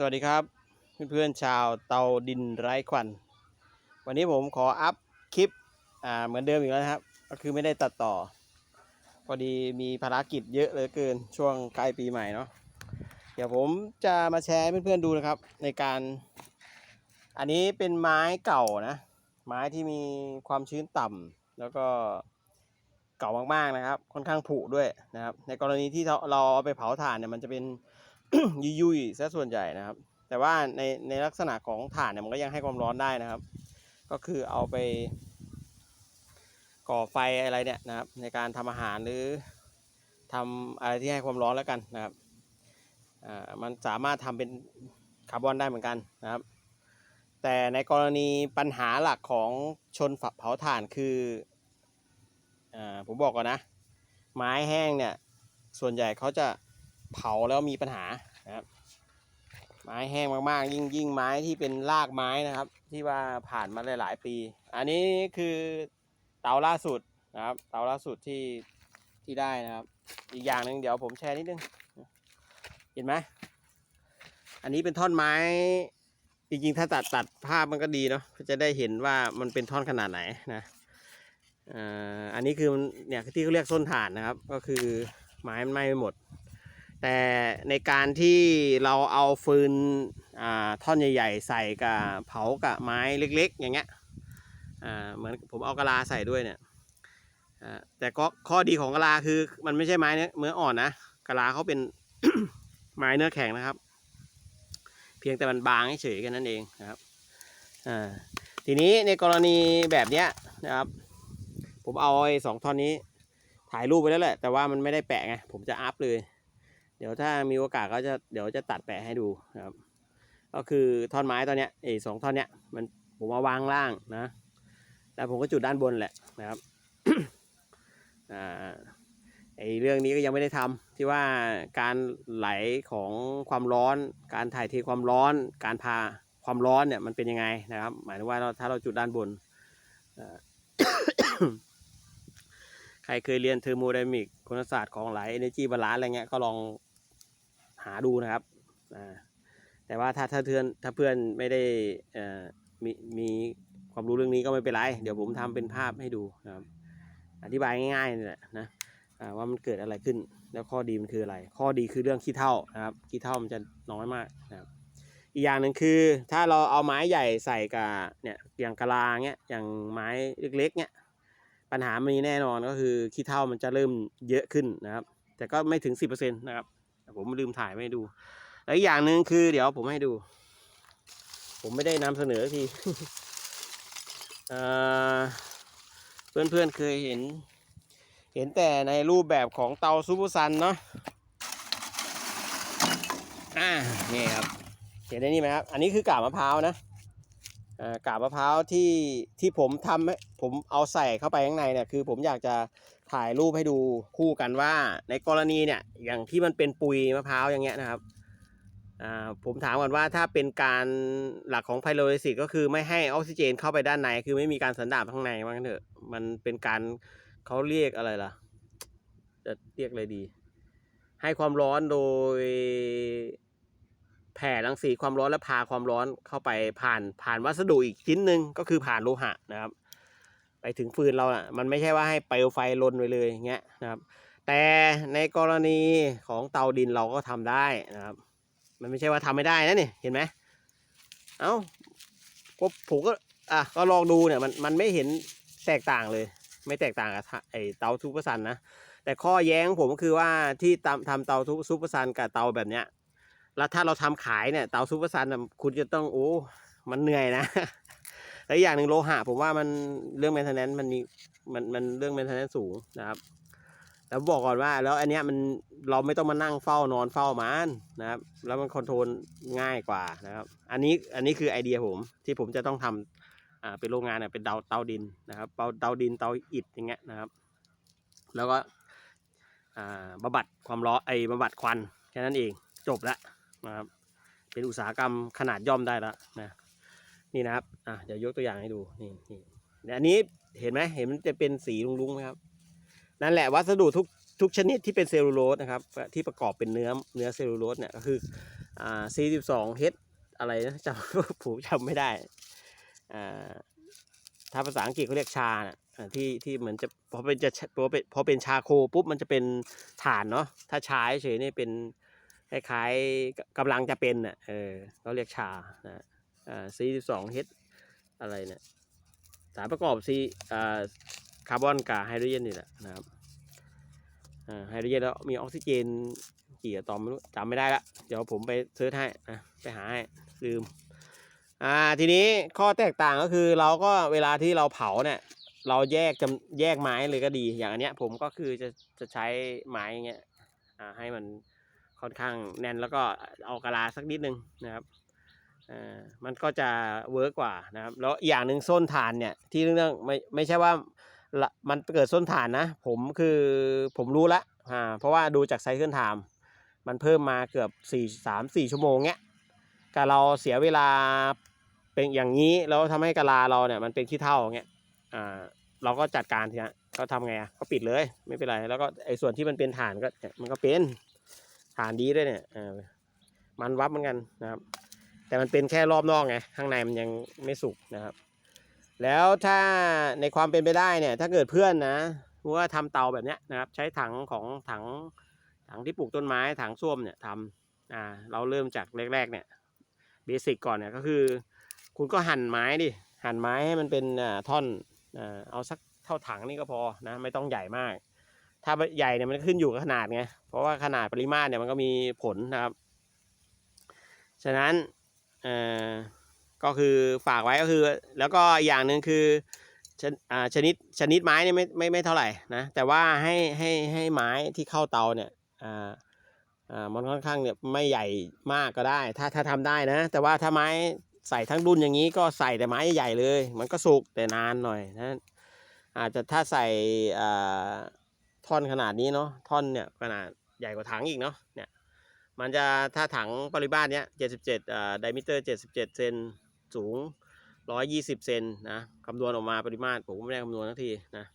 สวัสดีครับ เพื่อนๆชาวเตาดินไร้ควัน วันนี้ผมขออัพคลิปอ่าเหมือนเดิมอีกแล้วนะครับ ก็คือไม่ได้ตัดต่อ พอดีมีภารกิจเยอะเหลือเกินช่วงใกล้ปีใหม่เนาะเดี๋ยวผมจะมาแชร์ให้เพื่อนๆดูนะครับ ในการ อันนี้เป็นไม้เก่านะ ไม้ที่มีความชื้นต่ำแล้วก็เก่ามากๆนะครับ ค่อนข้างผุด้วยนะครับ ในกรณีที่เราเอาไปเผาถ่านเนี่ยมันจะเป็น ยุ่ยๆซะส่วนใหญ่นะครับ แต่ว่าในในลักษณะของถ่านเนี่ยมันก็ยังให้ความร้อนได้นะครับ ก็คือเอาไป ก่อไฟอะไรเนี่ยนะครับ ในการทำอาหารหรือทำอะไรที่ให้ความร้อนแล้วกันนะครับอ่ามันสามารถทำเป็นคาร์บอนได้เหมือนกันนะครับ แต่ในกรณีปัญหาหลักของชนฝักเผาถ่านคืออาผมบอกก่อนนะ ไม้แห้งเนี่ยส่วนใหญ่เขาจะ เผาแล้วมีปัญหานะครับ ไม้แห้งมากๆ ยิ่งยิ่งไม้ที่เป็นรากไม้นะครับ ที่ว่าผ่านมาหลาย ๆ ปี อันนี้คือเตาล่าสุดนะครับ เตาล่าสุดที่ที่ได้นะครับ อีกอย่างหนึ่งเดี๋ยวผมแชร์นิดนึงเห็นไหมอันนี้เป็นท่อนไม้จริงๆถ้าตัดตัดภาพมันก็ดีเนาะจะได้เห็นว่ามันเป็นท่อนขนาดไหนนะอ่าอันนี้คือเนี่ยที่เขาเรียกส้นถ่านนะครับ ก็คือไม้มันไหม้ไปหมด แต่ในการที่เราเอาฟืนอ่าท่อนใหญ่ๆ ใส่กับเผากับไม้เล็กๆ อย่างเงี้ยอ่าเหมือนผมเอากะลาใส่ด้วยเนี่ยอ่าแต่ก็ข้อดีของกะลาคือมันไม่ใช่ไม้เนื้อเนื้ออ่อนนะกะลาเขาเป็นไม้เนื้อแข็งนะครับ เพียงแต่มันบางเฉยแค่นั้นเองนะครับอ่าทีนี้ในกรณีแบบเนี้ยนะครับ ผมเอาไอ้สองท่อนนี้ถ่ายรูปไปแล้วแหละแต่ว่ามันไม่ได้แปะไงผมจะอัพเลย เดี๋ยวถ้ามีโอกาสก็จะเดี๋ยวจะตัดแปะให้ดูนะครับ ก็คือท่อนไม้ตอนเนี้ยไอ้สองท่อนเนี้ยมันผมเอาวางล่างนะ แล้วผมก็จุดด้านบนแหละนะครับอ่าไอ้เรื่องนี้ก็ยังไม่ได้ทำที่ว่าการไหลของความร้อน การถ่ายเทความร้อน การพาความร้อนเนี่ยมันเป็นยังไงนะครับ หมายถึงว่าเราถ้าเราจุดด้านบน ใครเคยเรียนเทอร์โมไดนามิกคุณศาสตร์ของไหล energy balance อะไรเงี้ยก็ลอง หาดูนะครับแต่ว่าถ้าถ้าเพื่อนถ้าเพื่อนไม่ได้มีมีความรู้เรื่องนี้ก็ไม่เป็นไร เดี๋ยวผมทำเป็นภาพให้ดูนะครับ อธิบายง่ายๆนี่แหละนะว่ามันเกิดอะไรขึ้น แล้วข้อดีมันคืออะไร ข้อดีคือเรื่องขี้เท่านะครับขี้เท่ามันจะน้อยมากนะครับอีกอย่างหนึ่งคือถ้าเราเอาไม้ใหญ่ใส่กับเนี่ยอย่างกะลาเงี้ยอย่างไม้เล็กๆเงี้ยปัญหามีแน่นอนก็คือขี้เท่ามันจะเริ่มเยอะขึ้นนะครับ แต่ก็ไม่ถึง 10%นะครับ ผมลืมถ่ายไม่ดูแล้วอีกอย่างหนึ่งคือ เดี๋ยวผมให้ดู ผมไม่ได้นำเสนอทีเอ่อเพื่อนๆเคยเห็น เห็นแต่ในรูปแบบของเตาซูเปอร์ซันเนาะอ่านี่ครับเห็นได้นี่ไหมครับ อันนี้คือกาบมะพร้าวนะ กาบมะพร้าวที่ที่ผมทำให้ผมเอาใส่เข้าไปข้างในเนี่ยคือ ผมอยากจะถ่ายรูปให้ดูคู่กันว่า ในกรณีเนี่ยอย่างที่มันเป็นปุยมะพร้าวอย่างเงี้ยนะครับอ่าผมถามก่อนว่าถ้าเป็นการหลักของไพโรลิซิสก็คือไม่ให้ออกซิเจนเข้าไปด้านใน คือไม่มีการสันดาบข้างในว่างั้นเถอะมันเป็นการเขาเรียกอะไรล่ะ จะเรียกอะไรดี ให้ความร้อนโดย แผ่รังสีความร้อนและพาความร้อนเข้าไปผ่านผ่านวัสดุอีกชิ้นหนึ่งก็คือผ่านโลหะนะครับ ไปถึงฟืนเราอะมันไม่ใช่ว่าให้เปลวไฟลนไปเลยอย่างเงี้ยนะครับ แต่ในกรณีของเตาดินเราก็ทำได้นะครับ มันไม่ใช่ว่าทำไม่ได้นะนี่เห็นไหมเอ้าก็ผมก็อะก็ลองดูเนี่ยมันมันไม่เห็นแตกต่างเลย ไม่แตกต่างกับไอเตาซูเปร์ซันนะแต่ข้อแย้งผมก็คือว่าที่ทำทำเตาซูเปอร์ซันกับเตาแบบเนี้ย แล้วถ้าเราทำขายเนี่ยเตาซูเปอร์ซันคุณจะต้องโอ้ มันเหนื่อยนะ และอีกอย่างหนึ่งโลหะผมว่ามันเรื่อง maintenance มันมีมันมันเรื่อง maintenance สูงนะครับแล้วบอกก่อนว่า แล้วอันเนี้ยมันเราไม่ต้องมานั่งเฝ้านอนเฝ้ามันนะครับ แล้วมันคอนโทรลง่ายกว่านะครับ อันนี้อันนี้คือไอเดียผมที่ผมจะต้องทำอ่าเป็นโรงงานเนี่ยเป็นเตาเตาดินนะครับเตาเตาดินเตาอิฐอย่างเงี้ยนะครับ แล้วก็อ่าบำบัดความร้อนไอ้บำบัดควันแค่นั้นเองจบละ นะครับ เป็นอุตสาหกรรมขนาดย่อมได้แล้วนะนี่นะครับอะเดี๋ยวยกตัวอย่างให้ดูนี่นี่เนี่ยอันนี้เห็นไหมเห็นมันจะเป็นสีลุงๆไหมครับ นั่นแหละวัสดุทุกทุกชนิดที่เป็นเซลลูโลสนะครับ ที่ประกอบเป็นเนื้อเนื้อเซลลูโลสเนี่ยก็คืออ่า 42H อะไรนะจำผมจำไม่ได้อ่าถ้าภาษาอังกฤษเขาเรียกชาน่ะที่ที่เหมือนจะพอเป็นจะพอเป็นพอเป็นชาโคปุ๊บมันจะเป็นถ่านเนาะถ้าชาเฉยๆนี่เป็น คล้ายๆกำลังจะเป็นอะเออเขาเรียกชานะอ่า 42H อะไรเนี่ยสารประกอบซีอ่าคาร์บอนกับไฮโดรเจนนี่แหละนะครับอ่าไฮโดรเจนแล้วมีออกซิเจนกี่อะตอมไม่รู้จำไม่ได้ละเดี๋ยวผมไปเซิร์ชให้นะไปหาให้ลืมอ่าทีนี้ข้อแตกต่างก็คือเราก็เวลาที่เราเผาเนี่ยเราแยกจำแยกไม้เลยก็ดีอย่างอันเนี้ยผมก็คือจะจะใช้ไม้อย่างเงี้ยอ่าให้มัน ค่อนข้างแน่นแล้วก็เอากะลาสักนิดนึงนะครับอ่ามันก็จะเวิร์กกว่านะครับแล้วอย่างหนึ่งส้นฐานเนี่ยที่เรื่องไม่ไม่ใช่ว่าละมันเกิดส้นฐานนะ ผมคือผมรู้ละอ่าเพราะว่าดูจากไซเคิลไทม์มันเพิ่มมาเกือบสี่สามสี่ชั่วโมงเงี้ยกับเราเสียเวลาเป็นอย่างนี้แล้วทำให้กะลาเราเนี่ยมันเป็นขี้เถ้าอย่าเงี้ยอ่าเราก็จัดการทีนะก็ทำไงอะก็ปิดเลยไม่เป็นไรแล้วก็ไอ้ส่วนที่มันเป็นฐานก็มันก็เป็น ฐานดีด้วยเนี่ยมันวับเหมือนกันนะครับ แต่มันเป็นแค่รอบนอกไงข้างในมันยังไม่สุกนะครับ แล้วถ้าในความเป็นไปได้เนี่ย ถ้าเกิดเพื่อนนะว่าทำเตาแบบเนี้ยนะครับ ใช้ถังของถังถังที่ปลูกต้นไม้ถังส้วมเนี่ยทำอ่าเราเริ่มจากแรกๆเนี่ยเบสิกก่อนเนี่ยก็คือ คุณก็หั่นไม้ดิหั่นไม้ให้มันเป็นอ่าท่อนอ่าเอาสักเท่าถังนี่ก็พอนะไม่ต้องใหญ่มาก ถ้าใหญ่เนี่ยมันขึ้นอยู่กับขนาดไง เพราะว่าขนาดปริมาตรเนี่ยมันก็มีผลนะครับ ฉะนั้นเอ่อก็คือฝากไว้ก็คือ แล้วก็อย่างหนึ่งคือชนอ่าชนิดชนิดไม้เนี่ยไม่ไม่ไม่เท่าไหร่นะ แต่ว่าให้ให้ให้ไม้ที่เข้าเตาเนี่ยอ่าอ่ามันค่อนข้างเนี่ยไม่ใหญ่มากก็ได้ ถ้าถ้าทำได้นะ แต่ว่าถ้าไม้ใส่ทั้งรุ่นอย่างนี้ก็ใส่แต่ไม้ใหญ่เลย มันก็สุกแต่นานหน่อยนะอาจจะถ้าใส่อ่า ท่อนขนาดนี้เนาะท่อนเนี่ยขนาดใหญ่กว่าถังอีกเนาะเนี่ยมันจะถ้าถังปริมาตรเนี้ย77อ่าไดมิเตอร์77เจ็ดเซนสูง120เซนนะคำนวณออกมาปริมาตรผมก็ไม่ได้คำนวณทันทีนะ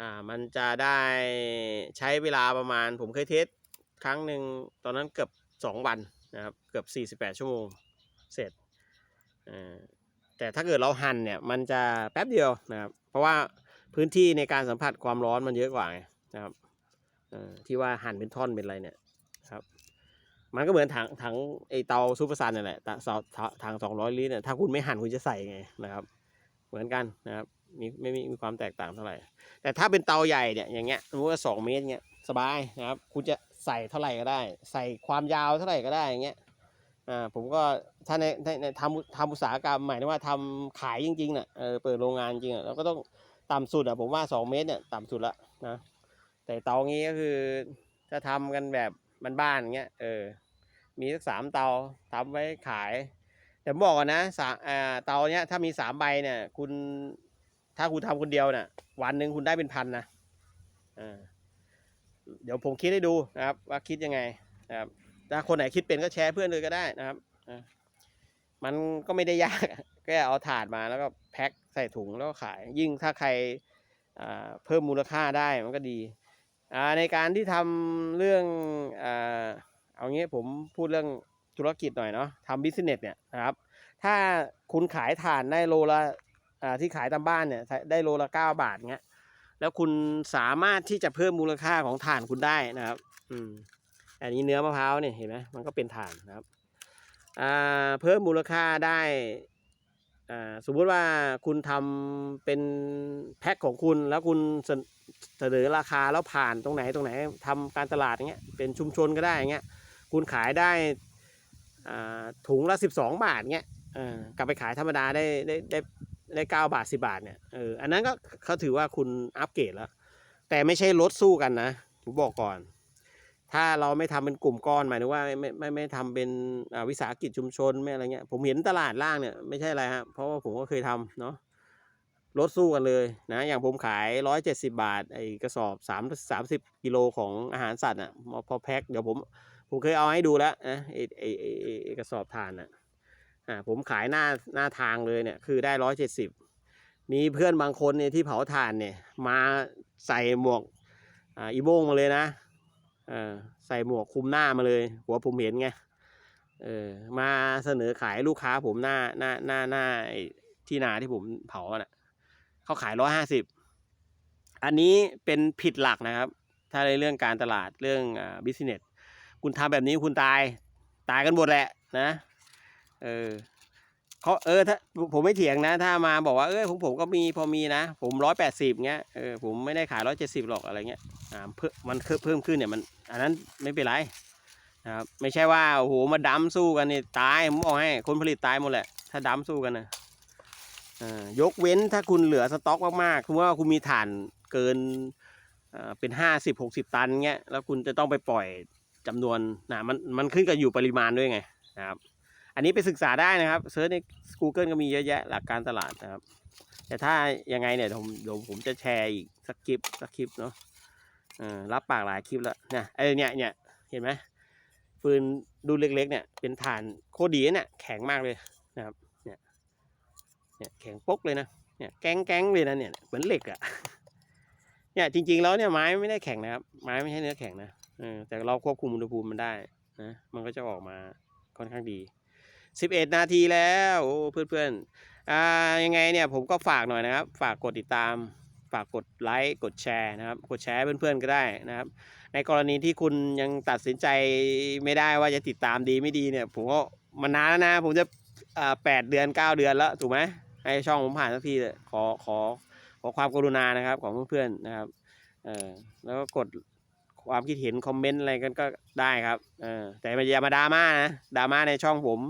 อ่ามันจะได้ใช้เวลาประมาณผมเคยเทสครั้งหนึ่งตอนนั้นเกือบ2วันนะครับเกือบ48ชั่วโมงเสร็จอ่าแต่ถ้าเกิดเราหั่นเนี่ยมันจะแป๊บเดียวนะครับเพราะว่าพื้นที่ในการสัมผัสความร้อนมันเยอะกว่าไง นะครับอที่ว่าหั่นเป็นท่อนเป็นอะไรเนี่ยครับ มันก็เหมือนถังถังไอเตาซูเปอร์ซันนี่นแหละต่เสาถังสองร้อยลิตรเนี่ยถ้าคุณไม่หั่นคุณจะใส่ไงนะครับ เหมือนกันนะครับมีไม่มีมีความแตกต่างเท่าไหร่ แต่ถ้าเป็นเตาใหญ่เนี่ยอย่างเงี้ยสมมติว่าสองเมตรเงี้ยสบายนะครับ คุณจะใส่เท่าไหร่ก็ได้ ใส่ความยาวเท่าไหร่ก็ได้อย่างเงี้ยอ่าผมก็ถ้าในในทำทำอุตสาหกรรมหมายถึงว่าทำขายจริงๆน่ะเออเปิดโรงงานจริงอะเราก็ต้องต่ำสุดอะผมว่าสองเมตรเนี่ยต่ำสุดละนะ แต่เตางี้ก็คือถ้าทำกันแบบบ้านๆอย่างเงี้ยเออ มีสักสามเตาทำไว้ขาย แต่บอกก่อนนะสามเตาเนี้ยถ้ามีสามใบเนี่ย คุณถ้าคุณทำคนเดียวเนี่ยวันหนึ่งคุณได้เป็นพันนะอ่าเดี๋ยวผมคิดให้ดูนะครับ ว่าคิดยังไงนะครับถ้าคนไหนคิดเป็นก็แชร์เพื่อนเลยก็ได้นะครับมันก็ไม่ได้ยากแค่เอาถาดมาแล้วก็แพ็คใส่ถุงแล้วก็ขาย ยิ่งถ้าใครเพิ่มมูลค่าได้มันก็ดี ในการที่ทำเรื่องเอางี้ผมพูดเรื่องธุรกิจหน่อยเนาะทำบิสเนสเนี่ยนะครับ ถ้าคุณขายถ่านได้โลละที่ขายตามบ้านเนี่ยได้โลละเก้าบาทเงี้ยแล้วคุณสามารถที่จะเพิ่มมูลค่าของถ่านคุณได้นะครับ อืม อันนี้เนื้อมะพร้าวเนี่ยเห็นไหมมันก็เป็นถ่านนะครับ อ่า เพิ่มมูลค่าได้ สมมุติว่าคุณทำเป็นแพ็คของคุณแล้วคุณเสนอราคาแล้วผ่านตรงไหนตรงไหนทำการตลาดอย่างเงี้ยเป็นชุมชนก็ได้อย่างเงี้ยคุณขายได้ถุงละสิบสองบาทเงี้ยกลับไปขายธรรมดาได้ได้ได้ได้เก้าบาทสิบาทเนี่ยเอออันนั้นก็เขาถือว่าคุณอัปเกรดแล้ว แต่ไม่ใช่ลดสู้กันนะผมบอกก่อน ถ้าเราไม่ทำเป็นกลุ่มก้อนหมายถึงว่าไม่ไม่ไม่ทำเป็นอ่าวิสาหกิจชุมชนไม่อะไรเงี้ย ผมเห็นตลาดล่างเนี่ยไม่ใช่อะไรครับเพราะว่าผมก็เคยทำเนาะลดสู้กันเลยนะอย่างผมขายร้อยเจ็ดสิบาทไอ้กระสอบสามสามสิบกิโลของอาหารสัตว์อะพอแพ็คเดี๋ยวผมผมเคยเอาให้ดูแล้วนะไอ้ไอ้ไอ้กระสอบทานอะอ่าผมขายหน้าหน้าทางเลยเนี่ยคือได้ร้อยเจ็ดสิบมีเพื่อนบางคนเนี่ยที่เผาถ่านเนี่ยมาใส่หมวกอ่าอีโบงมาเลยนะ ใส่หมวกคุมหน้ามาเลย หัวผมเห็นไงเออมาเสนอขายลูกค้าผมหน้าหน้าหน้าหน้าที่นาที่ผมเผาอะเขาขายร้อยห้าสิบอันนี้เป็นผิดหลักนะครับ ถ้าในเรื่องการตลาดเรื่องอ่าบิสเนสคุณทำแบบนี้คุณตายตายกันหมดแหละนะเออเขาเออถ้าผมไม่เถียงนะ ถ้ามาบอกว่าเออผมผมก็มีพอมีนะ ผมร้อยแปดสิบเงี้ยเออผมไม่ได้ขายร้อยเจ็ดสิบหรอกอะไรเงี้ยอ่าเพิ่มมันเพิ่มขึ้นเนี่ยมัน อันนั้นไม่เป็นไรนะครับไม่ใช่ว่าโอ้โหมาดั้มสู้กันนี่ตายผมบอกให้คนผลิตตายหมดแหละ ถ้าดั้มสู้กันนะยกเว้นถ้าคุณเหลือสต็อกมากๆคือว่าคุณมีฐานเกินเป็นห้าสิบหกสิบตันเงี้ยแล้วคุณจะต้องไปปล่อยจำนวนนะมันมันขึ้นกับอยู่ปริมาณด้วยไงนะครับอันนี้ไปศึกษาได้นะครับเซิร์ชใน Google ก็มีเยอะแยะหลักการตลาดนะครับ แต่ถ้ายังไงเนี่ยผมเดี๋ยวผมจะแชร์อีกสักคลิปสักคลิปเนาะ เออรับปากหลายคลิปแล้วเนี่ยไอ้เนี่ยเนี่ยเห็นไหมฟืนดูเล็กๆ เนี่ย เป็นฐานโคดีเนี่ยแข็งมากเลยนะครับเนี่ยเนี่ยแข็งปกเลยนะเนี่ยแก๊งแก๊งเลยนะเนี่ยเหมือนเหล็กอะเนี่ยจริงๆแล้วเนี่ยไม้ไม่ได้แข็งนะครับ ไม้ไม่ใช่เนื้อแข็งนะเออแต่เราควบคุมอุณหภูมิมันได้นะมันก็จะออกมาค่อนข้างดี 11 นาทีแล้วโอ้เพื่อนๆอ่ายังไงเนี่ยผมก็ฝากหน่อยนะครับ ฝากกดติดตาม ฝากกดไลค์กดแชร์นะครับ กดแชร์เพื่อนๆก็ได้นะครับ ในกรณีที่คุณยังตัดสินใจไม่ได้ว่าจะติดตามดีไม่ดีเนี่ย ผมก็มานานแล้วนะ ผมจะแปดเดือนเก้าเดือนแล้วถูกไหมให้ช่องผมผ่านสักทีขอขอขอความกรุณานะครับของเพื่อนๆนะครับเออแล้วก็กดความคิดเห็นคอมเมนต์อะไรกันก็ได้ครับเออแต่อย่ามาดราม่านะดราม่าในช่องผม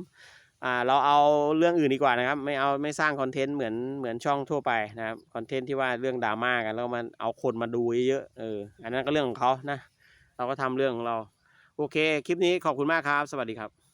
อ่าเราเอาเรื่องอื่นดีกว่านะครับ ไม่เอาไม่สร้างคอนเทนต์เหมือนเหมือนช่องทั่วไปนะครับคอนเทนต์ที่ว่าเรื่องดราม่ากันแล้วมันเอาคนมาดูเยอะๆเอออันนั้นก็เรื่องของเขานะ เราก็ทำเรื่องของเรา โอเค คลิปนี้ขอบคุณมากครับ สวัสดีครับ